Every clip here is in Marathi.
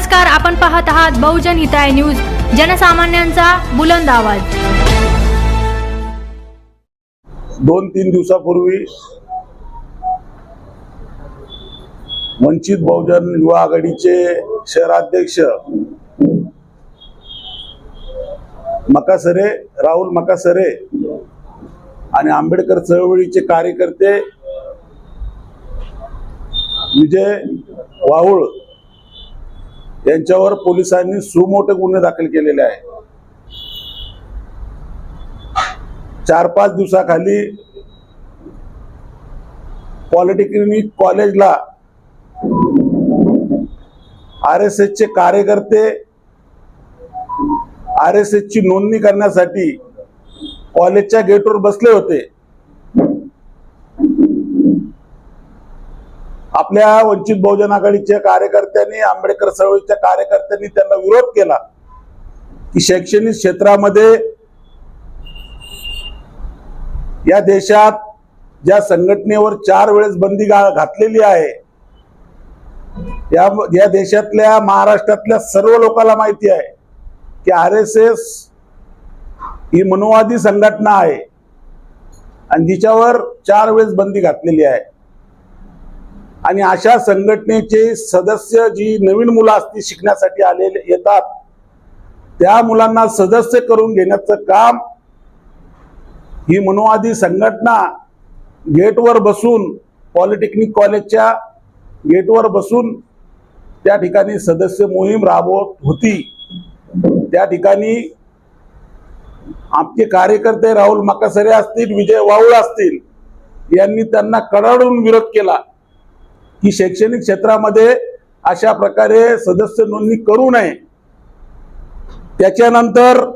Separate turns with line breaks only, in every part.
नमस्कार आपण पाहत आहात बहुजन हिताय न्यूज जनसामान्यांचा बुलंद आवाज.
दोन तीन दिवसापूर्वी वंचित बहुजन युवा आघाडीचे शहराध्यक्ष मकासरे राहुल मकासरे आणि आंबेडकर चळवळीचे कार्यकर्ते विजय वाहुळ यांच्यावर पोलिसांनी सुमोठे गुन्हे दाखल केलेले आहे चार पाच दिवसाखाली पॉलिटेक्निक कॉलेजला आर एस एसचे कार्यकर्ते आर एस एसची नोंदणी करण्यासाठी कॉलेजच्या गेटवर बसले होते. आपल्या वंचित बहुजन आघाडीच्या कार्यकर्त्यांनी आंबेडकर चळवळीच्या कार्यकर्त्यांनी त्यांना विरोध केला. की शैक्षणिक क्षेत्रामध्ये या देशात ज्या संघटनेवर चार वेळेस बंदी घातलेली आहे या या देशातल्या महाराष्ट्रातल्या सर्व लोकांना माहिती आहे की आर एस एस ही मनोवादी संघटना आहे. आणि जिच्यावर चार वेळेस बंदी घातलेली आहे. आणि अशा संघटनेचे सदस्य जी नवीन मुलं असतील शिकण्यासाठी आलेले येतात त्या मुलांना सदस्य करून घेण्याचं काम ही मनोवादी संघटना गेटवर बसून पॉलिटेक्निक कॉलेजच्या गेटवर बसून त्या ठिकाणी सदस्य मोहीम राबवत होती. त्या ठिकाणी आमचे कार्यकर्ते राहुल मकासरे असतील विजय वाऊळ असतील यांनी त्यांना कडाडून विरोध केला. की शैक्षणिक क्षेत्रामध्ये अशा प्रकारे सदस्य नोंदणी करू नये. त्याच्यानंतर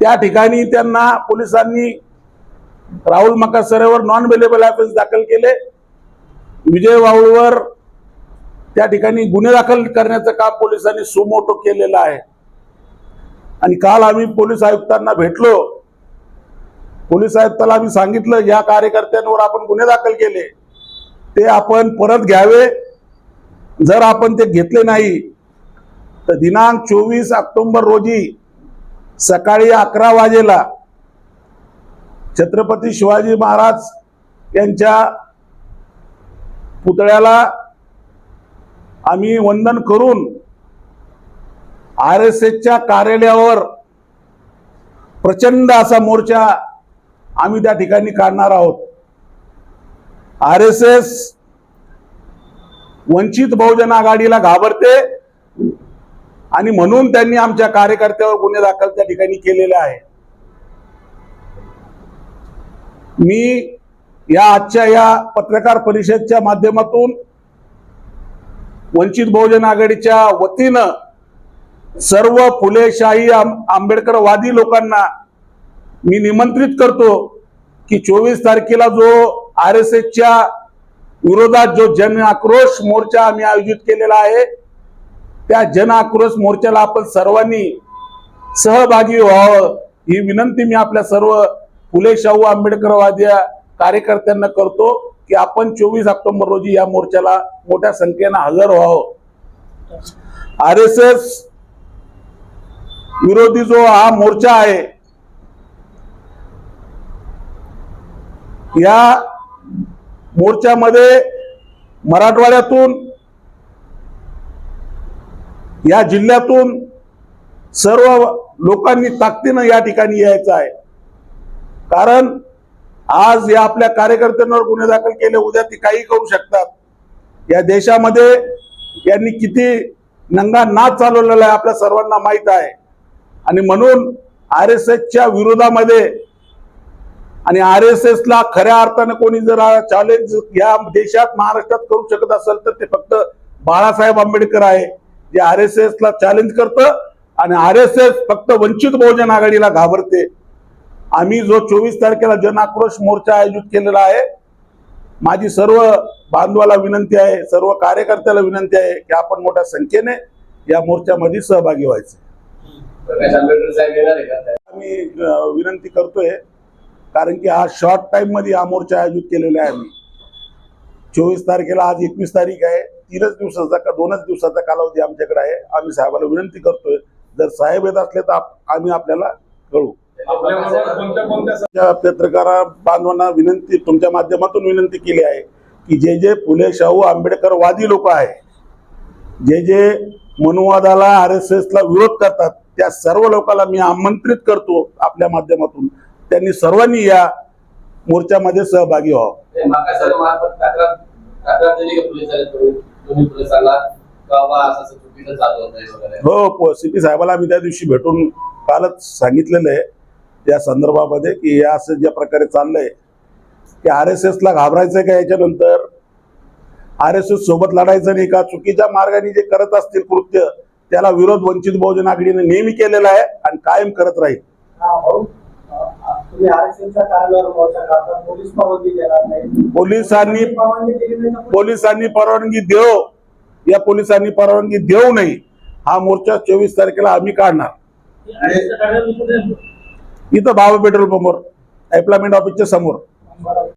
त्या ठिकाणी त्यांना पोलिसांनी राहुल मकासरेवर नॉन अवेलेबल ऑफेन्स दाखल केले. विजय वाऊळवर त्या ठिकाणी गुन्हे दाखल करण्याचं काम पोलिसांनी सुमोटो केलेलं आहे. आणि काल आम्ही पोलीस आयुक्तांना भेटलो. पोलीस आयुक्ताला आम्ही सांगितलं या कार्यकर्त्यांवर आपण गुन्हे दाखल केले. ते आपण परत घ्यावे. जर आपण ते घेतले नाही तर दिनांक चोवीस ऑक्टोबर रोजी सकाळी अकरा वाजेला छत्रपती शिवाजी महाराज यांच्या पुतळ्याला आम्ही वंदन करून आर एस एसच्या कार्यालयावर प्रचंड असा मोर्चा आम्ही त्या ठिकाणी काढणार आहोत. R S S Vanchit Bahujan आघाडीला घाबरते आणि म्हणून त्यांनी आमच्या कार्यकर्त्यावर गुन्हे दाखल त्या ठिकाणी केलेले आहे. मी या आजच्या या पत्रकार परिषदच्या माध्यमातून वंचित बहुजन आघाडीच्या वतीनं सर्व फुलेशाही आंबेडकरवादी लोकांना मी निमंत्रित करतो की चोवीस तारखेला जो आर एस एसच्या विरोधात जो जन आक्रोश मोर्चा आम्ही आयोजित केलेला आहे त्या जन आक्रोश मोर्चाला आपण सर्वांनी सहभागी व्हावं. ही विनंती मी आपल्या सर्व फुले शाहू आंबेडकरवादी कार्यकर्त्यांना करतो की आपण चोवीस ऑक्टोबर रोजी या मोर्चाला मोठ्या संख्येनं हजर व्हावं. आर एस एस विरोधी जो हा मोर्चा आहे या मोर्चामध्ये मराठवाड्यातून या जिल्ह्यातून सर्व लोकांनी ताकदीनं या ठिकाणी यायचं आहे. कारण आज या आपल्या कार्यकर्त्यांवर गुन्हे दाखल केले उद्या ते काही करू शकतात. या देशामध्ये यांनी किती नंगा नाच चालवलेला आहे आपल्या सर्वांना माहीत आहे. आणि म्हणून आर एस एसच्या विरोधामध्ये आणि आर एस एस ला खऱ्या अर्थानं कोणी जर चॅलेंज या देशात महाराष्ट्रात करू शकत असेल तर ते फक्त बाळासाहेब आंबेडकर आहे जे आर एस एस ला चॅलेंज करतं आणि आर एस एस फक्त वंचित बहुजन आघाडीला घाबरते. आम्ही जो चोवीस तारखेला जन आक्रोश मोर्चा आयोजित केलेला आहे माझी सर्व बांधवाला विनंती आहे सर्व कार्यकर्त्याला विनंती आहे की आपण मोठ्या संख्येने या मोर्चामध्ये सहभागी व्हायचे. आम्ही विनंती करतोय कारण की हा शॉर्ट टाइममध्ये हा मोर्चा आयोजित केलेला आहे आम्ही. चोवीस तारखेला आज एकवीस तारीख आहे. तीनच दिवसाचा का दोनच दिवसाचा कालावधी आमच्याकडे आहे. आम्ही साहेबाला विनंती करतोय जर साहेब येत असले तर आम्ही आपल्याला कळू पत्रकार बांधवांना विनंती तुमच्या माध्यमातून विनंती केली आहे की जे जे फुले शाहू आंबेडकर वादी लोक आहे जे जे मनुवादाला आर एस ला विरोध करतात त्या सर्व लोकांना मी आमंत्रित करतो आपल्या माध्यमातून. त्यांनी सर्वांनी या मोर्चामध्ये सहभागी व्हावं. हो सीपी साहेबाला आम्ही त्या दिवशी भेटून कालच सांगितलेलं आहे त्या संदर्भामध्ये की या असं ज्या प्रकारे चाललंय की आर एस ला घाबरायचं का याच्यानंतर? आर एस एस सोबत लढायचं नाही का? चुकीच्या मार्गाने जे करत असतील कृत्य त्याला विरोध वंचित बहुजन आघाडीने नेहमी केलेला आहे आणि कायम करत राहील. पोलिसांनी
नाही
पोलिसांनी परवानगी देऊ. या पोलिसांनी परवानगी देऊ नये. हा मोर्चा चोवीस तारखेला आम्ही काढणार. इथं भाव पेट्रोल पंपवर. एम्प्लॉयमेंट ऑफिसच्या समोर.